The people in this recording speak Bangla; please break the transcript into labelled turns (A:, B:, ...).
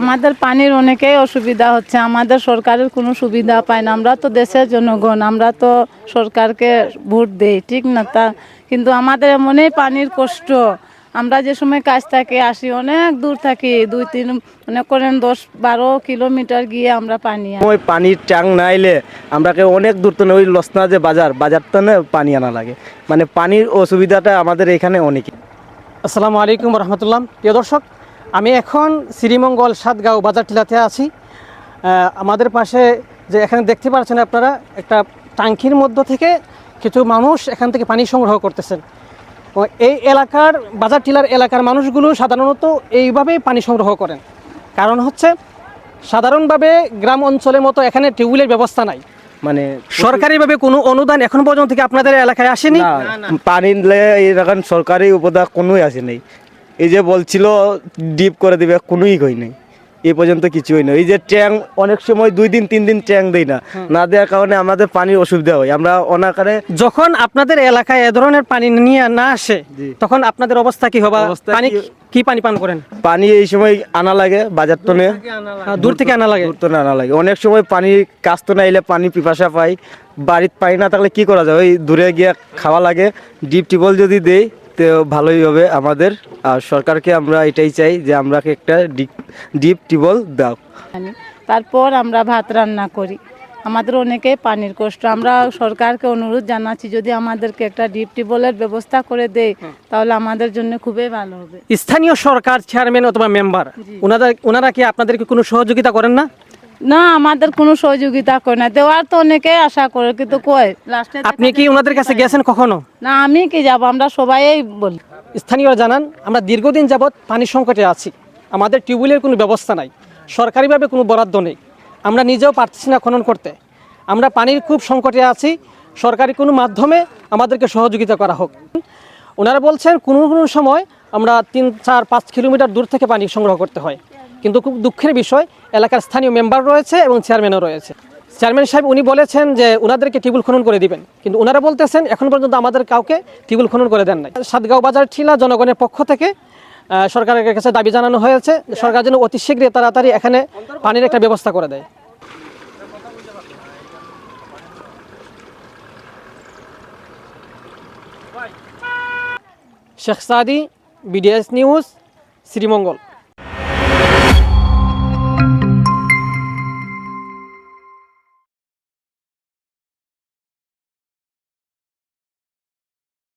A: আমাদের পানির অনেকেই অসুবিধা হচ্ছে আমাদের সরকারের কোনো সুবিধা পায় না। আমরা তো দেশের জনগণ আমরা তো সরকারকে ভোট দেই ঠিক না? তা কিন্তু আমাদের এমনই পানির কষ্ট। আমরা যে সময় কাজ থেকে আসি অনেক দূর থাকি দুই তিন মনে করেন দশ বারো কিলোমিটার গিয়ে আমরা পানি
B: ওই পানির ট্যাঙ্ক না এলে আমরাকে অনেক দূর তো ওই লসনা যে বাজার বাজার তো না পানি আনা লাগে। মানে পানির অসুবিধাটা আমাদের এখানে অনেক
C: আসসালামু আলাইকুম রহমতুল্লাহ। প্রিয় দর্শক আমি এখন শ্রীমঙ্গল সাতগাঁও বাজার টিলাতে আছি। আমাদের পাশে যে এখানে দেখতে পাচ্ছেন আপনারা, একটা টাঙ্কির মধ্য থেকে কিছু মানুষ এখান থেকে পানি সংগ্রহ করতেছেন। এই এলাকার, বাজার টিলার এলাকার মানুষগুলো সাধারণত এইভাবেই পানি সংগ্রহ করেন। কারণ হচ্ছে, সাধারণভাবে গ্রাম অঞ্চলের মতো এখানে টিউবওয়েলের ব্যবস্থা নাই।
B: মানে
C: সরকারিভাবে কোনো অনুদান এখন পর্যন্ত থেকে আপনাদের এলাকায় আসেনি?
B: পানি সরকারি উপদা কোনোই আসে নেই এই যে বলছিল ডিপ করে দিবে কোনোই কই নেই। এই পর্যন্ত কিছুই নেই। এই যে ট্যাং অনেক সময় দুই দিন তিন দিন ট্যাঙ্ক দেয় না। না দেওয়ার কারণে আমাদের পানির অসুবিধা হয়। আমরা অনাকারে
C: যখন আপনাদের এলাকায় এ ধরনের পানি নিয়ে না আসে তখন আপনাদের অবস্থা কি হবে? পানি
B: কি-
C: পানি পান করেন?
B: পানি এই সময় আনা লাগে বাজার তো
C: দূর থেকে আনা লাগে?
B: দূর তো আনা লাগে। অনেক সময় পানি কাজ তো না এলে পানি পিপাসা পাই। বাড়িতে পানি না থাকলে কি করা যায়? ওই দূরে গিয়ে খাওয়া লাগে। ডিপ টিউবওয়েল যদি দেই তো ভালোই হবে আমাদের। আর সরকারকে আমরা এটাই চাই যে আমরাকে একটা ডিপ ডিপ টিউবওয়েল দাও।
A: তারপর আমরা ভাত রান্না করি। আমাদের অনেকেই পানির কষ্ট। আমরা সরকারকে অনুরোধ জানাচ্ছি যদি আমাদেরকে একটা ডিপ টিউবওয়েলের ব্যবস্থা করে দেয় তাহলে আমাদের জন্য খুবই ভালো হবে।
C: স্থানীয় সরকার চেয়ারম্যান অথবা মেম্বার ওনারা ওনারা কি আপনাদেরকে কোনো সহযোগিতা করেন না?
A: না আমাদের কোনো সহযোগিতা করে না। দেওয়ার তো অনেকেই আশা করে কিন্তু কই? লাস্টে
C: আপনি কি ওনাদের কাছে গেছেন কখনো?
A: না আমি কি যাব? আমরা সবাই বলি।
C: স্থানীয় জানান আমরা দীর্ঘদিন যাবৎ পানি সংকটে আছি। আমাদের টিউবওয়েলের কোনো ব্যবস্থা নাই। সরকারিভাবে কোনো বরাদ্দ নেই। আমরা নিজেও পারছি না খনন করতে। আমরা পানির খুব সংকটে আছি। সরকারি কোনো মাধ্যমে আমাদেরকে সহযোগিতা করা হোক। ওনারা বলছেন কোনো কোনো সময় আমরা তিন চার পাঁচ কিলোমিটার দূর থেকে পানি সংগ্রহ করতে হয়। কিন্তু খুব দুঃখের বিষয়, এলাকার স্থানীয় মেম্বার রয়েছে এবং চেয়ারম্যানও রয়েছে। চেয়ারম্যান সাহেব উনি বলেছেন যে ওনাদেরকে টিউবুল খনন করে দিবেন। কিন্তু ওনারা বলতেছেন, এখন পর্যন্ত আমাদের কাউকে টিউবুল খনন করে দেন নাই। সাতগাঁও বাজার ঠিলা জনগণের পক্ষ থেকে সরকারের কাছে দাবি জানানো হয়েছে, সরকার যেন অতি শীঘ্রই তাড়াতাড়ি এখানে পানির একটা ব্যবস্থা করে দেয়। Sheikh Sadi, BDS news, Sreemangal.